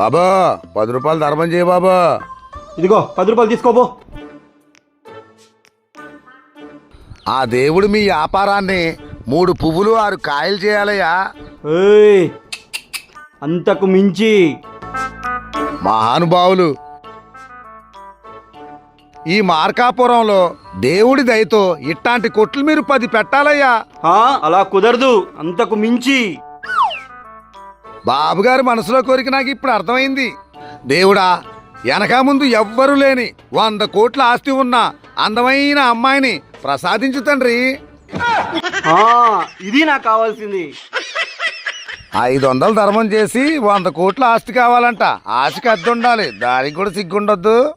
బాబా పది రూపాయలు ధర్మం చేయ బాబా. ఇదిగో పది రూపాయలు తీసుకోబో ఆ దేవుడు మీ వ్యాపారాన్ని మూడు పువ్వులు ఆరు కాయలు చేయాలయ్యా. ఏయ్ అంతకు మించి. మహానుభావులు ఈ మార్కాపురంలో దేవుడి దయతో ఇట్లాంటి కొట్లు మీరు పది పెట్టాలయ్యా. ఆ, అలా కుదరదు అంతకు మించి. బాబుగారి మనసులో కోరిక నాకు ఇప్పుడు అర్థమైంది. దేవుడా వెనక ముందు ఎవ్వరూ లేని వంద కోట్ల ఆస్తి ఉన్న అందమైన అమ్మాయిని ప్రసాదించు తండ్రి. ఆ, ఇది నాకు కావాల్సింది. ఐదు వందలు ధర్మం చేసి వంద కోట్ల ఆస్తి కావాలంట. ఆశకి అద్దె ఉండాలి. దానికి కూడా సిగ్గుండొద్దు.